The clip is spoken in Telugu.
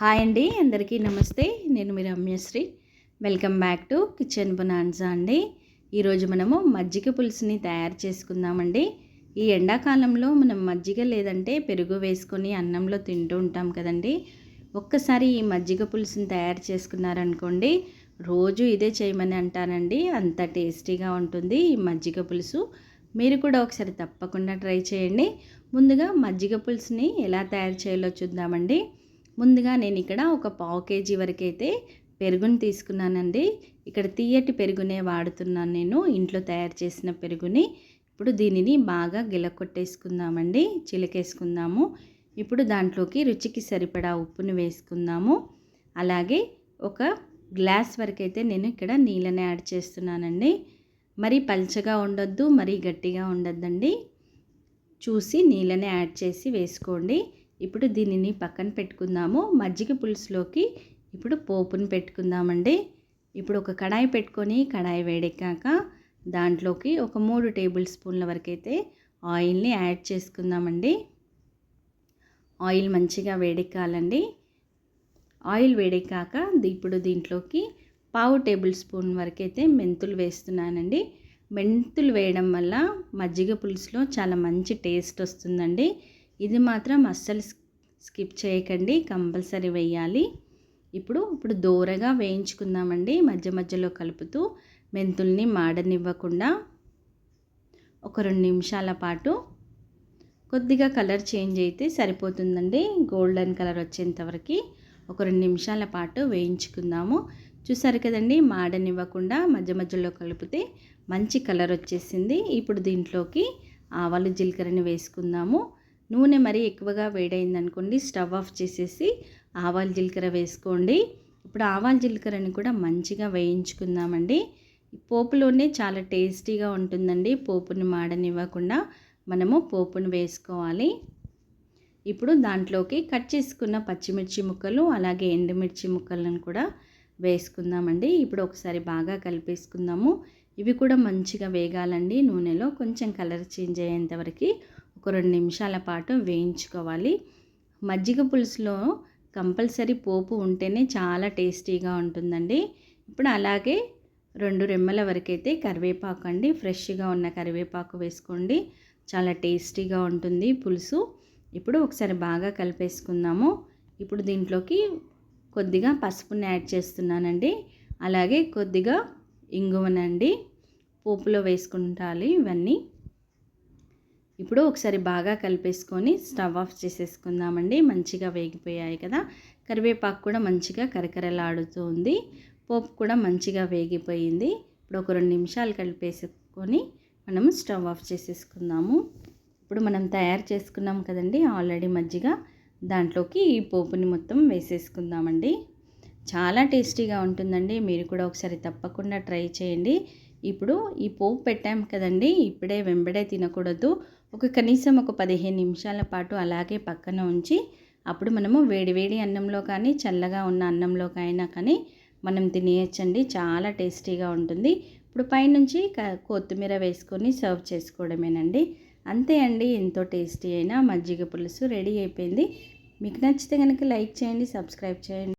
హాయ్ అండి అందరికీ నమస్తే. నేను మీ Ramyasri. Welcome back to kitchen bonanza అండి. ఈరోజు మనము మజ్జిగ పులుసుని తయారు చేసుకుందామండి. ఈ ఎండాకాలంలో మనం మజ్జిగ లేదంటే పెరుగు వేసుకొని అన్నంలో తింటూ ఉంటాం కదండి. ఒక్కసారి ఈ మజ్జిగ పులుసుని తయారు చేసుకున్నారనుకోండి రోజు ఇదే చేయమని అంటానండి. అంత టేస్టీగా ఉంటుంది ఈ మజ్జిగ పులుసు. మీరు కూడా ఒకసారి తప్పకుండా ట్రై చేయండి. ముందుగా మజ్జిగ పులుసుని ఎలా తయారు చేయాలో చూద్దామండి. ముందుగా నేను ఇక్కడ ఒక పావు కేజీ వరకైతే పెరుగుని తీసుకున్నానండి. ఇక్కడ తీయటి పెరుగునే వాడుతున్నాను నేను. ఇంట్లో తయారు చేసిన పెరుగుని. ఇప్పుడు దీనిని బాగా గిలకొట్టేసుకుందామండి. చిలకేసుకుందాము. ఇప్పుడు దాంట్లోకి రుచికి సరిపడా ఉప్పుని వేసుకుందాము. అలాగే ఒక గ్లాస్ వరకు అయితే నేను ఇక్కడ నీళ్ళని యాడ్ చేస్తున్నానండి. మరీ పల్చగా ఉండొద్దు మరీ గట్టిగా ఉండొద్దండి. చూసి నీళ్ళని యాడ్ చేసి వేసుకోండి. ఇప్పుడు దీనిని పక్కన పెట్టుకుందాము. మజ్జిగ పులుసులోకి ఇప్పుడు పోపుని పెట్టుకుందామండి. ఇప్పుడు ఒక కడాయి పెట్టుకొని కడాయి వేడెక్కాక దాంట్లోకి ఒక మూడు టేబుల్ స్పూన్ల వరకు అయితే ఆయిల్ని యాడ్ చేసుకుందామండి. ఆయిల్ మంచిగా వేడెక్కాలండి. ఆయిల్ వేడెక్కాక ఇప్పుడు దీంట్లోకి పావు టేబుల్ స్పూన్ వరకు అయితే మెంతులు వేస్తున్నానండి. మెంతులు వేయడం వల్ల మజ్జిగ పులుసులో చాలా మంచి టేస్ట్ వస్తుందండి. ఇది మాత్రం అస్సలు స్కిప్ చేయకండి కంపల్సరీ వేయాలి. ఇప్పుడు ఇప్పుడు దూరగా వేయించుకుందామండి మధ్య మధ్యలో కలుపుతూ మెంతుల్ని మాడనివ్వకుండా ఒక రెండు నిమిషాల పాటు కొద్దిగా కలర్ చేంజ్ అయితే సరిపోతుందండి గోల్డెన్ కలర్ వచ్చేంతవరకు ఒక రెండు నిమిషాల పాటు వేయించుకుందాము. చూసారు కదండి మాడనివ్వకుండా మధ్య మధ్యలో కలిపితే మంచి కలర్ వచ్చేసింది. ఇప్పుడు దీంట్లోకి ఆవాలు జీలకర్రని వేసుకుందాము. నూనె మరీ ఎక్కువగా వేడైంది అనుకోండి స్టవ్ ఆఫ్ చేసేసి ఆవాలు జీలకర్ర వేసుకోండి. ఇప్పుడు ఆవాలు జీలకర్రని కూడా మంచిగా వేయించుకుందామండి. పోపులోనే చాలా టేస్టీగా ఉంటుందండి. పోపుని మాడనివ్వకుండా మనము పోపును వేసుకోవాలి. ఇప్పుడు దాంట్లోకి కట్ చేసుకున్న పచ్చిమిర్చి ముక్కలు అలాగే ఎండుమిర్చి ముక్కలను కూడా వేసుకుందామండి. ఇప్పుడు ఒకసారి బాగా కలిపేసుకుందాము. ఇవి కూడా మంచిగా వేగాలండి నూనెలో. కొంచెం కలర్ చేంజ్ అయ్యేంతవరకు ఒక రెండు నిమిషాల పాటు వేయించుకోవాలి. మజ్జిగ పులుసులో కంపల్సరీ పోపు ఉంటేనే చాలా టేస్టీగా ఉంటుందండి. ఇప్పుడు అలాగే రెండు రెమ్మల వరకు అయితే కరివేపాకు అండి. ఫ్రెష్గా ఉన్న కరివేపాకు వేసుకోండి. చాలా టేస్టీగా ఉంటుంది పులుసు. ఇప్పుడు ఒకసారి బాగా కలిపేసుకుందాము. ఇప్పుడు దీంట్లోకి కొద్దిగా పసుపుని యాడ్ చేస్తున్నానండి. అలాగే కొద్దిగా ఇంగువనండి. పోపులో వేసుకుంటాలి ఇవన్నీ. ఇప్పుడు ఒకసారి బాగా కలిపేసుకొని స్టవ్ ఆఫ్ చేసేసుకుందామండి. మంచిగా వేగిపోయాయి కదా. కరివేపాకు కూడా మంచిగా కరకరలాడుతూ ఉంది. పోపు కూడా మంచిగా వేగిపోయింది. ఇప్పుడు ఒక రెండు నిమిషాలు కలిపేసుకొని మనము స్టవ్ ఆఫ్ చేసేసుకుందాము. ఇప్పుడు మనం తయారు చేసుకున్నాం కదండి ఆల్రెడీ మజ్జిగ. దాంట్లోకి ఈ పోపుని మొత్తం వేసేసుకుందామండి. చాలా టేస్టీగా ఉంటుందండి. మీరు కూడా ఒకసారి తప్పకుండా ట్రై చేయండి. ఇప్పుడు ఈ పోపు పెట్టాం కదండి ఇప్పుడే వెంబడే తినకూడదు. ఒక కనీసం ఒక పదిహేను నిమిషాల పాటు అలాగే పక్కన ఉంచి అప్పుడు మనము వేడివేడి అన్నంలో కానీ చల్లగా ఉన్న అన్నంలోకైనా కానీ మనం తినేయచ్చండి. చాలా టేస్టీగా ఉంటుంది. ఇప్పుడు పైనుంచి కొత్తిమీర వేసుకొని సర్వ్ చేసుకోవడమేనండి. అంతే అండి. ఎంతో టేస్టీ అయినా మజ్జిగ పులుసు రెడీ అయిపోయింది. మీకు నచ్చితే కనుక లైక్ చేయండి సబ్స్క్రైబ్ చేయండి.